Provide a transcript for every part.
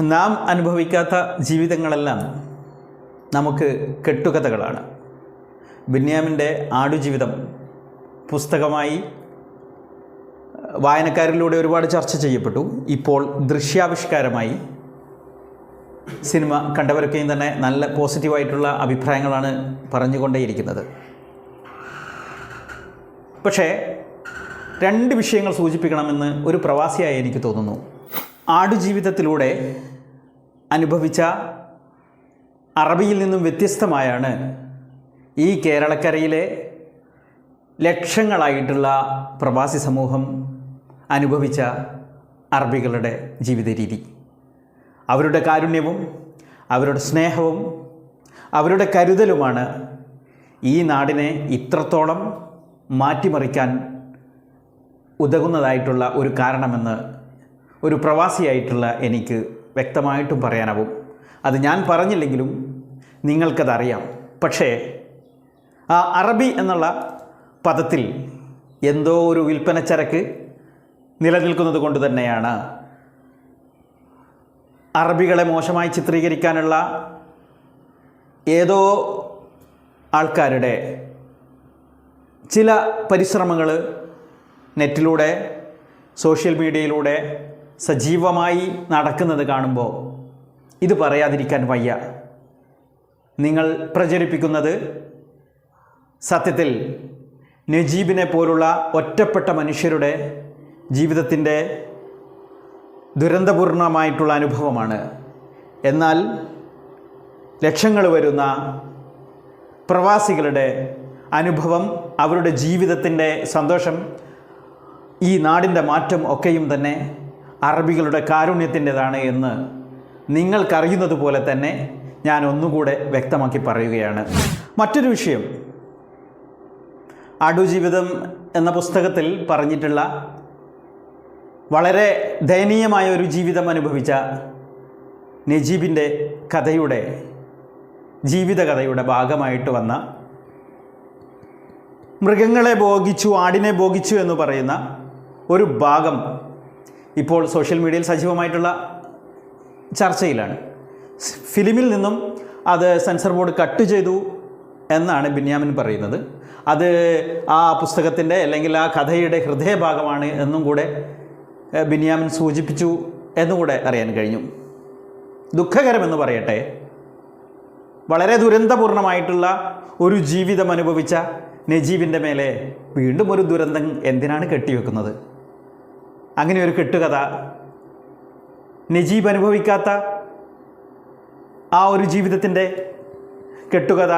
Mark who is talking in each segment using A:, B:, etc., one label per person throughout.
A: നാം അനുഭവിക്കാത്ത ജീവിതങ്ങളെല്ലാം നമുക്ക് കെട്ടുകഥകളാണ്. ബെന്യാമിന്റെ ആടുജീവിതം പുസ്തകമായി വായനക്കാരിലൂടെ ഒരുപാട് ചർച്ച ചെയ്യപ്പെട്ടു. ഇപ്പോൾ ദൃശ്യാവിഷ്കാരമായി സിനിമ കണ്ടവരൊക്കെയും തന്നെ നല്ല പോസിറ്റീവായിട്ടുള്ള അഭിപ്രായങ്ങളാണ് പറഞ്ഞുകൊണ്ടേയിരിക്കുന്നത്. പക്ഷേ രണ്ട് വിഷയങ്ങൾ സൂചിപ്പിക്കണമെന്ന് ഒരു പ്രവാസിയായി എനിക്ക് തോന്നുന്നു. ആടുജീവിതത്തിലൂടെ അനുഭവിച്ച അറബിയിൽ നിന്നും വ്യത്യസ്തമായാണ് ഈ കേരളക്കരയിലെ ലക്ഷങ്ങളായിട്ടുള്ള പ്രവാസി സമൂഹം അനുഭവിച്ച അറബികളുടെ ജീവിത രീതി അവരുടെ കാരുണ്യവും അവരുടെ സ്നേഹവും അവരുടെ കരുതലുമാണ് ഈ നാടിനെ ഇത്രത്തോളം മാറ്റിമറിക്കാൻ ഉതകുന്നതായിട്ടുള്ള ഒരു കാരണമെന്ന് ഒരു പ്രവാസിയായിട്ടുള്ള എനിക്ക് വ്യക്തമായിട്ടും പറയാനാവും. അത് ഞാൻ പറഞ്ഞില്ലെങ്കിലും നിങ്ങൾക്കതറിയാം. പക്ഷേ ആ അറബി എന്നുള്ള പദത്തിൽ എന്തോ ഒരു വിൽപ്പനച്ചരക്ക് നിലനിൽക്കുന്നത് കൊണ്ട് തന്നെയാണ് അറബികളെ മോശമായി ചിത്രീകരിക്കാനുള്ള ഏതോ ആൾക്കാരുടെ ചില പരിശ്രമങ്ങൾ നെറ്റിലൂടെ സോഷ്യൽ മീഡിയയിലൂടെ സജീവമായി നടക്കുന്നത് കാണുമ്പോൾ ഇത് പറയാതിരിക്കാൻ വയ്യ. നിങ്ങൾ പ്രചരിപ്പിക്കുന്നത് സത്യത്തിൽ നജീബിനെ പോലുള്ള ഒറ്റപ്പെട്ട മനുഷ്യരുടെ ജീവിതത്തിന്റെ ദുരന്തപൂർണമായിട്ടുള്ള അനുഭവമാണ്. എന്നാൽ ലക്ഷങ്ങൾ വരുന്ന പ്രവാസികളുടെ അനുഭവം അവരുടെ ജീവിതത്തിന്റെ സന്തോഷം ഈ നാടിന്റെ മാറ്റം ഒക്കെയും തന്നെ അറബികളുടെ കാരുണ്യത്തിന്റെതാണ് എന്ന് നിങ്ങൾക്കറിയുന്നത് പോലെ തന്നെ ഞാൻ ഒന്നുകൂടെ വ്യക്തമാക്കി പറയുകയാണ്. മറ്റൊരു വിഷയം. അടുജീവിതം എന്ന പുസ്തകത്തിൽ പറഞ്ഞിട്ടുള്ള വളരെ ദയനീയമായ ഒരു ജീവിതം അനുഭവിച്ച നജീബിന്റെ കഥയുടെ ജീവിതകഥയുടെ ഭാഗമായിട്ട് വന്ന മൃഗങ്ങളെ ഭോഗിച്ചു ആടിനെ ഭോഗിച്ചു എന്ന് പറയുന്ന ഒരു ഭാഗം ഇപ്പോൾ സോഷ്യൽ മീഡിയയിൽ സജീവമായിട്ടുള്ള ചർച്ചയിലാണ്. ഫിലിമിൽ നിന്നും അത് സെൻസർ ബോർഡ് കട്ട് ചെയ്തു എന്നാണ് ബിന്യാമിൻ പറയുന്നത്. അത് ആ പുസ്തകത്തിന്റെ അല്ലെങ്കിൽ ആ കഥയുടെ ഹൃദയഭാഗമാണ് എന്നും കൂടെ ബിന്യാമിൻ സൂചിപ്പിച്ചു എന്നുകൂടെ അറിയാൻ കഴിഞ്ഞു. ദുഃഖകരമെന്ന് പറയട്ടെ വളരെ ദുരന്തപൂർണമായിട്ടുള്ള ഒരു ജീവിതം അനുഭവിച്ച നജീബിന്റെ മേലെ വീണ്ടും ഒരു ദുരന്തം എന്തിനാണ് കെട്ടിവെക്കുന്നത്? അങ്ങനെ ഒരു കെട്ടുകഥ. നജീബ് അനുഭവിക്കാത്ത ആ ഒരു ജീവിതത്തിന്റെ കെട്ടുകഥ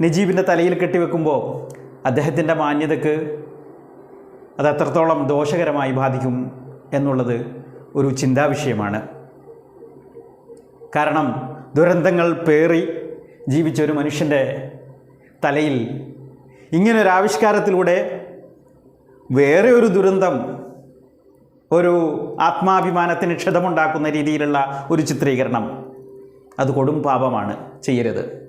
A: നജീബിന്റെ തലയിൽ കെട്ടിവെക്കുമ്പോൾ അദ്ദേഹത്തിന്റെ മാന്യതയ്ക്ക് അത് എത്രത്തോളം ദോഷകരമായി ബാധിക്കും എന്നുള്ളത് ഒരു ചിന്താവിഷയമാണ് കാരണം ദുരന്തങ്ങൾ പേറി ജീവിച്ച ഒരു മനുഷ്യന്റെ തലയിൽ ഇങ്ങനൊരു ആവിഷ്കാരത്തിലൂടെ വേറെ ഒരു ദുരന്തം ഒരു ആത്മാഭിമാനത്തിന് ക്ഷതമുണ്ടാക്കുന്ന രീതിയിലുള്ള ഒരു ചിത്രീകരണം. അത് കൊടും പാപമാണ്. ചെയ്യരുത്.